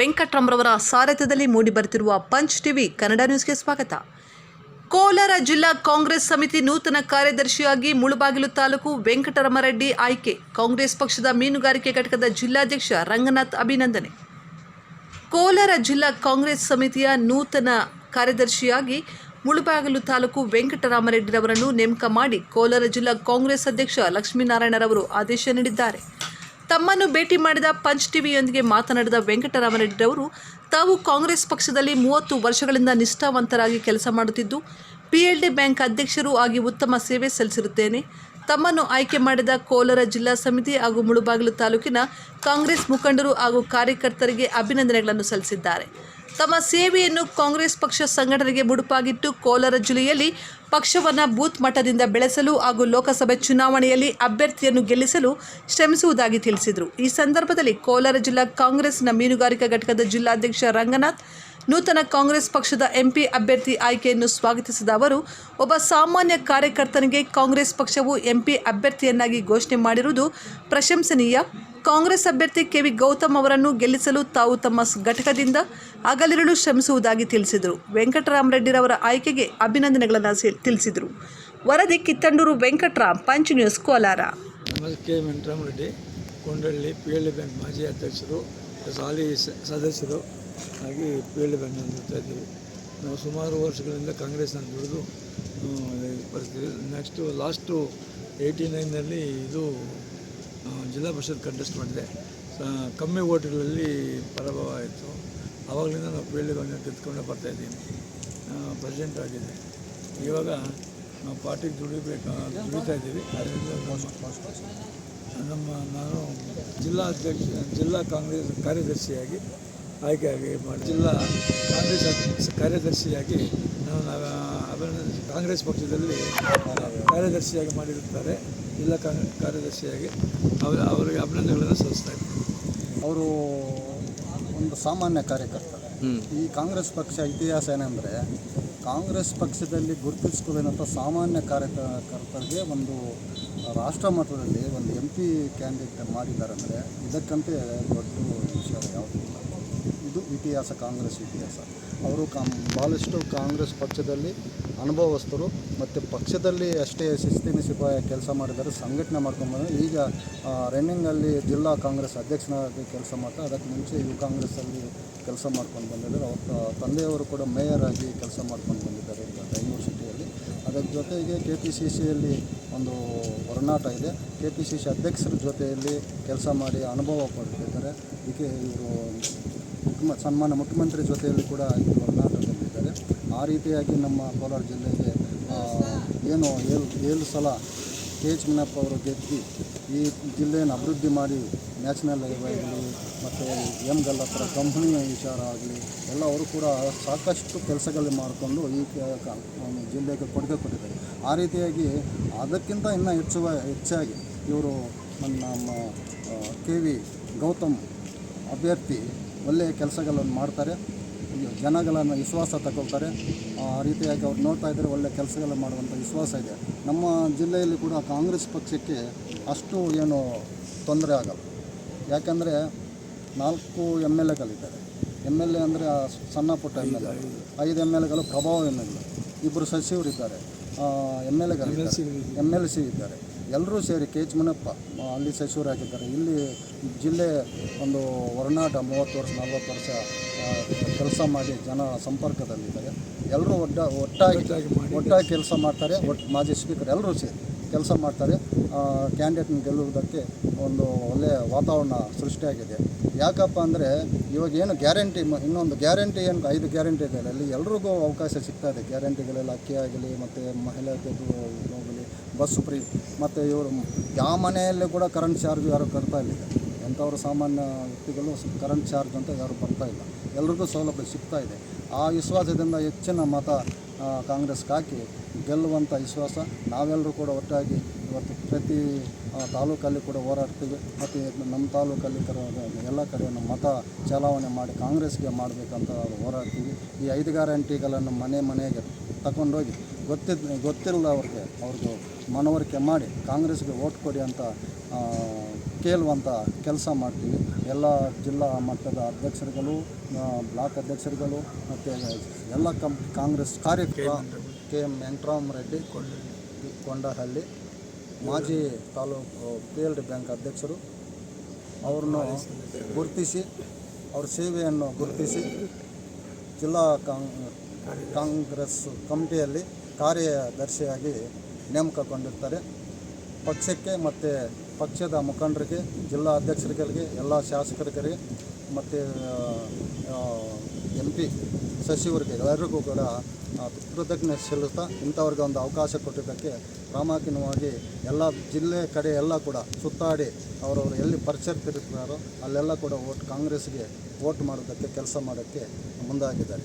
ವೆಂಕಟ್ರಾಮ್ರವರ ಸಾರಥ್ಯದಲ್ಲಿ ಮೂಡಿಬರುತ್ತಿರುವ punch TV Kannada ನ್ಯೂಸ್ಗೆ ಸ್ವಾಗತ. ಕೋಲಾರ ಜಿಲ್ಲಾ ಕಾಂಗ್ರೆಸ್ ಸಮಿತಿ ನೂತನ ಕಾರ್ಯದರ್ಶಿಯಾಗಿ ಮುಳುಬಾಗಿಲು ತಾಲೂಕು ವೆಂಕಟರಮರೆಡ್ಡಿ ಆಯ್ಕೆ, ಕಾಂಗ್ರೆಸ್ ಪಕ್ಷದ ಮೀನುಗಾರಿಕೆ ಘಟಕದ ಜಿಲ್ಲಾಧ್ಯಕ್ಷ ರಂಗನಾಥ್ ಅಭಿನಂದನೆ. ಕೋಲಾರ ಜಿಲ್ಲಾ ಕಾಂಗ್ರೆಸ್ ಸಮಿತಿಯ ನೂತನ ಕಾರ್ಯದರ್ಶಿಯಾಗಿ ಮುಳುಬಾಗಿಲು ತಾಲೂಕು ವೆಂಕಟರಾಮರೆಡ್ಡಿರವರನ್ನು ನೇಮಕ ಮಾಡಿ ಕೋಲಾರ ಜಿಲ್ಲಾ ಕಾಂಗ್ರೆಸ್ ಅಧ್ಯಕ್ಷ ಲಕ್ಷ್ಮೀನಾರಾಯಣರವರು ಆದೇಶ ನೀಡಿದ್ದಾರೆ. ತಮ್ಮನ್ನು ಭೇಟಿ ಮಾಡಿದ ಪಂಚ್ ಟಿವಿಯೊಂದಿಗೆ ಮಾತನಾಡಿದ ವೆಂಕಟರಾಮರೆಡ್ಡಿರವರು ತಾವು ಕಾಂಗ್ರೆಸ್ ಪಕ್ಷದಲ್ಲಿ ಮೂವತ್ತು ವರ್ಷಗಳಿಂದ ನಿಷ್ಠಾವಂತರಾಗಿ ಕೆಲಸ ಮಾಡುತ್ತಿದ್ದು, ಪಿಎಲ್ಡಿ ಬ್ಯಾಂಕ್ ಅಧ್ಯಕ್ಷರು ಆಗಿ ಉತ್ತಮ ಸೇವೆ ಸಲ್ಲಿಸಿರುತ್ತೇನೆ. ತಮ್ಮನ್ನು ಆಯ್ಕೆ ಮಾಡಿದ ಕೋಲಾರ ಜಿಲ್ಲಾ ಸಮಿತಿ ಹಾಗೂ ಮುಳುಬಾಗಿಲು ತಾಲೂಕಿನ ಕಾಂಗ್ರೆಸ್ ಮುಖಂಡರು ಹಾಗೂ ಕಾರ್ಯಕರ್ತರಿಗೆ ಅಭಿನಂದನೆಗಳನ್ನು ಸಲ್ಲಿಸಿದ್ದಾರೆ. ತಮ್ಮ ಸೇವೆಯನ್ನು ಕಾಂಗ್ರೆಸ್ ಪಕ್ಷ ಸಂಘಟನೆಗೆ ಮುಡುಪಾಗಿಟ್ಟು ಕೋಲಾರ ಜಿಲ್ಲೆಯಲ್ಲಿ ಪಕ್ಷವನ್ನು ಬೂತ್ ಮಟ್ಟದಿಂದ ಬೆಳೆಸಲು ಹಾಗೂ ಲೋಕಸಭೆ ಚುನಾವಣೆಯಲ್ಲಿ ಅಭ್ಯರ್ಥಿಯನ್ನು ಗೆಲ್ಲಿಸಲು ಶ್ರಮಿಸುವುದಾಗಿ ತಿಳಿಸಿದರು. ಈ ಸಂದರ್ಭದಲ್ಲಿ ಕೋಲಾರ ಜಿಲ್ಲಾ ಕಾಂಗ್ರೆಸ್ನ ಮೀನುಗಾರಿಕಾ ಘಟಕದ ಜಿಲ್ಲಾಧ್ಯಕ್ಷ ರಂಗನಾಥ್ ನೂತನ ಕಾಂಗ್ರೆಸ್ ಪಕ್ಷದ ಎಂಪಿ ಅಭ್ಯರ್ಥಿ ಆಯ್ಕೆಯನ್ನು ಸ್ವಾಗತಿಸಿದ ಅವರು, ಒಬ್ಬ ಸಾಮಾನ್ಯ ಕಾರ್ಯಕರ್ತನಿಗೆ ಕಾಂಗ್ರೆಸ್ ಪಕ್ಷವು ಎಂಪಿ ಅಭ್ಯರ್ಥಿಯನ್ನಾಗಿ ಘೋಷಣೆ ಮಾಡಿರುವುದು ಪ್ರಶಂಸನೀಯ. ಕಾಂಗ್ರೆಸ್ ಅಭ್ಯರ್ಥಿ ಕೆವಿ ಗೌತಮ್ ಅವರನ್ನು ಗೆಲ್ಲಿಸಲು ತಾವು ತಮ್ಮ ಘಟಕದಿಂದ ಅಗಲಿರುಳು ಶ್ರಮಿಸುವುದಾಗಿ ತಿಳಿಸಿದರು. ವೆಂಕಟರಾಮರೆಡ್ಡಿರವರ ಆಯ್ಕೆಗೆ ಅಭಿನಂದನೆಗಳನ್ನು ತಿಳಿಸಿದರು. ವರದಿ Kittandur Venkataram, punch news, Kolar. K Venkataramareddy, Kondahalli, P L bank ಮಾಜಿ ಅಧ್ಯಕ್ಷರು ಸದಸ್ಯರು ಆಗಿ ಪಿ ಎಲ್ ನಿಲ್ತಾ ಇದ್ದೀವಿ. ನಾವು ಸುಮಾರು ವರ್ಷಗಳಿಂದ ಕಾಂಗ್ರೆಸ್ನಲ್ಲಿ ದುಡಿದು ಬರ್ತೀವಿ ನೆಕ್ಸ್ಟು ಲಾಸ್ಟು ಏಯ್ಟಿ ನೈನಲ್ಲಿ ಇದು ಜಿಲ್ಲಾ ಪರಿಷತ್ ಕಂಟೆಸ್ಟ್ ಮಾಡಿದೆ. ಕಮ್ಮಿ ಓಟ್ಗಳಲ್ಲಿ ಪರಾಭವ ಆಯಿತು ಆವಾಗಲಿಂದ ನಾವು ಪಿ ಎಲ್ ಡಿ ಬ್ಯಾಂಕ್ನ ಗೆದ್ಕೊಂಡು ಬರ್ತಾಯಿದ್ದೀವಿ ಪ್ರೆಸಿಡೆಂಟ್ ಆಗಿದೆ. ಇವಾಗ ನಾವು ಪಾರ್ಟಿಗೆ ದುಡಿಬೇಕು, ದುಡಿತಾ ಇದ್ದೀವಿ. ಅದರಿಂದ ನಮ್ಮ, ನಾನು ಜಿಲ್ಲಾ ಅಧ್ಯಕ್ಷ, ಜಿಲ್ಲಾ ಕಾಂಗ್ರೆಸ್ ಕಾರ್ಯದರ್ಶಿಯಾಗಿ ಆಯ್ಕೆಯಾಗಿ ಮಾಡಿ ಜಿಲ್ಲಾ ಕಾಂಗ್ರೆಸ್ ಅಧ್ಯಕ್ಷ- ಕಾರ್ಯದರ್ಶಿಯಾಗಿ ನಾನು ಅಭಿನಂದನೆ ಕಾಂಗ್ರೆಸ್ ಪಕ್ಷದಲ್ಲಿ ಕಾರ್ಯದರ್ಶಿಯಾಗಿ ಮಾಡಿರುತ್ತಾರೆ. ಜಿಲ್ಲಾ ಕಾಂಗ್ರೆಸ್ ಕಾರ್ಯದರ್ಶಿಯಾಗಿ ಅವರ ಅವರಿಗೆ ಅಭಿನಂದನೆಗಳನ್ನು ಸಲ್ಲಿಸ್ತಾ ಇದ್ದೀನಿ ಅವರು ಒಂದು ಸಾಮಾನ್ಯ ಕಾರ್ಯಕರ್ತ. ಈ ಕಾಂಗ್ರೆಸ್ ಪಕ್ಷ ಇತಿಹಾಸ ಏನಂದರೆ ಕಾಂಗ್ರೆಸ್ ಪಕ್ಷದಲ್ಲಿ ಗುರುತಿಸ್ಕೊಳ್ಳೋಂಥ ಸಾಮಾನ್ಯ ಕಾರ್ಯಕರ್ತರಿಗೆ ಒಂದು ರಾಷ್ಟ್ರ ಮಟ್ಟದಲ್ಲಿ ಒಂದು ಎಂ ಪಿ ಕ್ಯಾಂಡಿಡೇಟ್ ಮಾಡಿದ್ದಾರೆ ಅಂದರೆ ಇದಕ್ಕಂತೆ ದೊಡ್ಡ ವಿಷಯ ಯಾವುದೂ ಇಲ್ಲ. ಇದು ಇತಿಹಾಸ, ಕಾಂಗ್ರೆಸ್ ಇತಿಹಾಸ. ಅವರು ಕಾಂ ಭಾಳಷ್ಟು ಕಾಂಗ್ರೆಸ್ ಪಕ್ಷದಲ್ಲಿ ಅನುಭವಸ್ಥರು ಮತ್ತು ಪಕ್ಷದಲ್ಲಿ ಅಷ್ಟೇ ಶಿಸ್ತಿನ ಸಿಪಾಯ ಕೆಲಸ ಮಾಡಿದ್ದಾರೆ, ಸಂಘಟನೆ ಮಾಡ್ಕೊಂಡು ಈಗ ರನ್ನಿಂಗಲ್ಲಿ ಜಿಲ್ಲಾ ಕಾಂಗ್ರೆಸ್ ಅಧ್ಯಕ್ಷನಾಗಿ ಕೆಲಸ ಮಾಡ್ತಾರೆ ಅದಕ್ಕೆ ಮುಂಚೆ ಯುವ ಕಾಂಗ್ರೆಸ್ಸಲ್ಲಿ ಕೆಲಸ ಮಾಡ್ಕೊಂಡು ಬಂದಿದ್ದಾರೆ. ಅವ್ರ ತಂದೆಯವರು ಕೂಡ ಮೇಯರ್ ಆಗಿ ಕೆಲಸ ಮಾಡ್ಕೊಂಡು ಬಂದಿದ್ದಾರೆ ಈಗ ಸಿಟಿಯಲ್ಲಿ. ಅದರ ಜೊತೆಗೆ ಕೆ ಪಿ ಸಿ ಸಿಯಲ್ಲಿ ಒಂದು ಹೊರನಾಟ ಇದೆ. ಕೆ ಪಿ ಸಿ ಸಿ ಅಧ್ಯಕ್ಷರ ಜೊತೆಯಲ್ಲಿ ಕೆಲಸ ಮಾಡಿ ಅನುಭವ ಪಡ್ತಿದ್ದಾರೆ ಇದಕ್ಕೆ ಇವರು ಮುಖ್ಯಮ ಸನ್ಮಾನ್ಯ ಮುಖ್ಯಮಂತ್ರಿ ಜೊತೆಯಲ್ಲಿ ಕೂಡ ಈ ಒಡನಾಟದಲ್ಲಿದ್ದಾರೆ ಆ ರೀತಿಯಾಗಿ ನಮ್ಮ ಕೋಲಾರ ಜಿಲ್ಲೆಗೆ ಏನು ಏಳು ಏಳು ಸಲ ಕೆ ಎಚ್ ಮುನಪ್ಪ ಅವರು ಗೆದ್ದು ಈ ಜಿಲ್ಲೆಯನ್ನು ಅಭಿವೃದ್ಧಿ ಮಾಡಿ ನ್ಯಾಷನಲ್ ಹೈವೇ ಆಗಲಿ, ಮತ್ತು ಎಂ ಗಲ್ಲತ್ರ ಕಂಪನಿಯ ವಿಚಾರ ಆಗಲಿ, ಎಲ್ಲ ಅವರು ಕೂಡ ಸಾಕಷ್ಟು ಕೆಲಸಗಳು ಮಾಡಿಕೊಂಡು ಈ ಜಿಲ್ಲೆಗೆ ಕೊಡುಗೆ ಕೊಟ್ಟಿದ್ದಾರೆ. ಆ ರೀತಿಯಾಗಿ ಅದಕ್ಕಿಂತ ಇನ್ನೂ ಹೆಚ್ಚು ಹೆಚ್ಚಾಗಿ ಇವರು ನಮ್ಮ ಕೆ ವಿ ಗೌತಮ್ ಅಭ್ಯರ್ಥಿ ಒಳ್ಳೆಯ ಕೆಲಸಗಳನ್ನು ಮಾಡ್ತಾರೆ. ಜನಗಳನ್ನು ವಿಶ್ವಾಸ ತಗೊಳ್ತಾರೆ. ಆ ರೀತಿಯಾಗಿ ಅವ್ರು ನೋಡ್ತಾ ಇದ್ದರೆ ಒಳ್ಳೆಯ ಕೆಲಸಗಳನ್ನು ಮಾಡುವಂಥ ವಿಶ್ವಾಸ ಇದೆ. ನಮ್ಮ ಜಿಲ್ಲೆಯಲ್ಲಿ ಕೂಡ ಕಾಂಗ್ರೆಸ್ ಪಕ್ಷಕ್ಕೆ ಅಷ್ಟು ಏನು ತೊಂದರೆ ಆಗಲ್ಲ. ಯಾಕಂದರೆ ನಾಲ್ಕು ಎಂ ಎಲ್ ಎಗಳಿದ್ದಾರೆ. ಎಂ ಎಲ್ ಎ ಅಂದರೆ ಸಣ್ಣ ಪುಟ್ಟ ಎಂ ಎಲ್ ಎ. ಐದು ಎಂ ಎಲ್ ಎಗಳು ಪ್ರಭಾವ ಎಂ ಎಲ್ ಎ. ಇಬ್ಬರು ಸಚಿವರಿದ್ದಾರೆ. ಎಂ ಎಲ್ ಎಗಳು ಎಂ ಎಲ್ ಸಿ ಇದ್ದಾರೆ. ಎಲ್ಲರೂ ಸೇರಿ ಕೆ ಎಚ್ ಮುನಪ್ಪ ಅಲ್ಲಿ ಸಚಿವರಾಗಿದ್ದಾರೆ. ಇಲ್ಲಿ ಜಿಲ್ಲೆ ಒಂದು ಹೊರನಾಟ ಮೂವತ್ತು ವರ್ಷ ನಲ್ವತ್ತು ವರ್ಷ ಕೆಲಸ ಮಾಡಿ ಜನ ಸಂಪರ್ಕದಲ್ಲಿದ್ದಾರೆ. ಎಲ್ಲರೂ ಒಡ್ಡ ಒಟ್ಟಾಗಿ ಒಟ್ಟಾಗಿ ಕೆಲಸ ಮಾಡ್ತಾರೆ. ಒಟ್ಟು ಮಾಜಿ ಸ್ಪೀಕರ್ ಎಲ್ಲರೂ ಸೇರಿ. ಕೆಲಸ ಮಾಡ್ತಾರೆ. ಕ್ಯಾಂಡಿಡೇಟ್ನ ಗೆಲ್ಲುವುದಕ್ಕೆ ಒಂದು ಒಳ್ಳೆಯ ವಾತಾವರಣ ಸೃಷ್ಟಿಯಾಗಿದೆ. ಯಾಕಪ್ಪ ಅಂದರೆ ಇವಾಗ ಏನು ಗ್ಯಾರಂಟಿ ಇನ್ನೊಂದು ಗ್ಯಾರಂಟಿ ಏನು, ಐದು ಗ್ಯಾರಂಟಿ ಇದೆ ಅಲ್ಲಿ. ಎಲ್ರಿಗೂ ಅವಕಾಶ ಸಿಗ್ತಾ ಇದೆ. ಗ್ಯಾರಂಟಿಗಳೆಲ್ಲ ಅಕ್ಕಿ ಆಗಲಿ, ಮತ್ತು ಮಹಿಳೆಗೆ ಹೋಗಲಿ, ಬಸ್ ಫ್ರೀ, ಮತ್ತು ಇವರು, ಯಾವ ಮನೆಯಲ್ಲೂ ಕೂಡ ಕರೆಂಟ್ ಚಾರ್ಜ್ ಯಾರು ಕಟ್ತಾ ಇಲ್ಲ. ಈಗ. ಎಂಥವ್ರು ಸಾಮಾನ್ಯ ವ್ಯಕ್ತಿಗಳು ಕರೆಂಟ್ ಚಾರ್ಜ್ ಅಂತ ಯಾರು ಬರ್ತಾ ಇಲ್ಲ. ಎಲ್ರಿಗೂ ಸೌಲಭ್ಯ ಸಿಗ್ತಾ ಇದೆ. ಆ ವಿಶ್ವಾಸದಿಂದ ಹೆಚ್ಚಿನ ಮತ ಕಾಂಗ್ರೆಸ್ ಹಾಕಿ ಗೆಲ್ಲುವಂಥ ವಿಶ್ವಾಸ ನಾವೆಲ್ಲರೂ ಕೂಡ ಒಟ್ಟಾಗಿ ಇವತ್ತು ಪ್ರತಿ ತಾಲೂಕಲ್ಲಿ ಕೂಡ ಹೋರಾಡ್ತೀವಿ. ಮತ್ತು ನಮ್ಮ ತಾಲೂಕಲ್ಲಿ ಕರ, ಎಲ್ಲ ಕಡೆ ಮತ ಚಲಾವಣೆ ಮಾಡಿ ಕಾಂಗ್ರೆಸ್ಗೆ ಮಾಡಬೇಕಂತ ಹೋರಾಡ್ತೀವಿ. ಈ ಐದು ಗ್ಯಾರಂಟಿಗಳನ್ನು ಮನೆ ಮನೆಗೆ ತಗೊಂಡೋಗಿ ಗೊತ್ತಿದ್ದ ಗೊತ್ತಿಲ್ಲ ಅವ್ರಿಗೆ ಮನವರಿಕೆ ಮಾಡಿ ಕಾಂಗ್ರೆಸ್ಗೆ ಓಟ್ ಕೊಡಿ ಅಂತ ಕೇಳುವಂಥ ಕೆಲಸ ಮಾಡ್ತೀವಿ. ಎಲ್ಲ ಜಿಲ್ಲಾ ಮಟ್ಟದ ಅಧ್ಯಕ್ಷರುಗಳು ಬ್ಲಾಕ್ ಅಧ್ಯಕ್ಷರುಗಳು ಮತ್ತು ಎಲ್ಲ ಕಂ ಕಾಂಗ್ರೆಸ್ ಕಾರ್ಯಕರ್ತ ಕೆ ಎಂ ವೆಂಕಟರಾಮರೆಡ್ಡಿ ಕೊಂಡಹಳ್ಳಿ ಮಾಜಿ taluk P L D bank ಅಧ್ಯಕ್ಷರು. ಅವ್ರನ್ನು ಗುರುತಿಸಿ ಅವ್ರ ಸೇವೆಯನ್ನು ಗುರುತಿಸಿ ಜಿಲ್ಲಾ ಕಾಂಗ್ ಕಾಂಗ್ರೆಸ್ ಕಮಿಟಿಯಲ್ಲಿ ಕಾರ್ಯದರ್ಶಿಯಾಗಿ ನೇಮಕಗೊಂಡಿರ್ತಾರೆ. ಪಕ್ಷಕ್ಕೆ ಮತ್ತು ಪಕ್ಷದ ಮುಖಂಡರಿಗೆ, ಜಿಲ್ಲಾ ಅಧ್ಯಕ್ಷರುಗಳಿಗೆ ಎಲ್ಲ ಶಾಸಕರಿಗೆ ಮತ್ತು ಎಂ ಪಿ ಸಚಿವರಿಗೆ ಎಲ್ಲರಿಗೂ ಕೂಡ ಕೃತಜ್ಞತೆ ಸಲ್ಲಿಸ್ತಾ ಇಂಥವ್ರಿಗೆ ಒಂದು ಅವಕಾಶ ಕೊಟ್ಟಿದ್ದಕ್ಕೆ ಪ್ರಾಮಾಣಿಕವಾಗಿ ಎಲ್ಲ ಜಿಲ್ಲೆ ಕಡೆ ಎಲ್ಲ ಕೂಡ ಸುತ್ತಾಡಿ ಅವರವರು ಎಲ್ಲಿ ಪರಿಚಯಿರ್ತಿರ್ತಾರೋ ಅಲ್ಲೆಲ್ಲ ಕೂಡ ಓಟ್ ಕಾಂಗ್ರೆಸ್ಗೆ ಓಟ್ ಮಾಡೋದಕ್ಕೆ, ಕೆಲಸ ಮಾಡೋಕ್ಕೆ ಮುಂದಾಗಿದ್ದಾರೆ.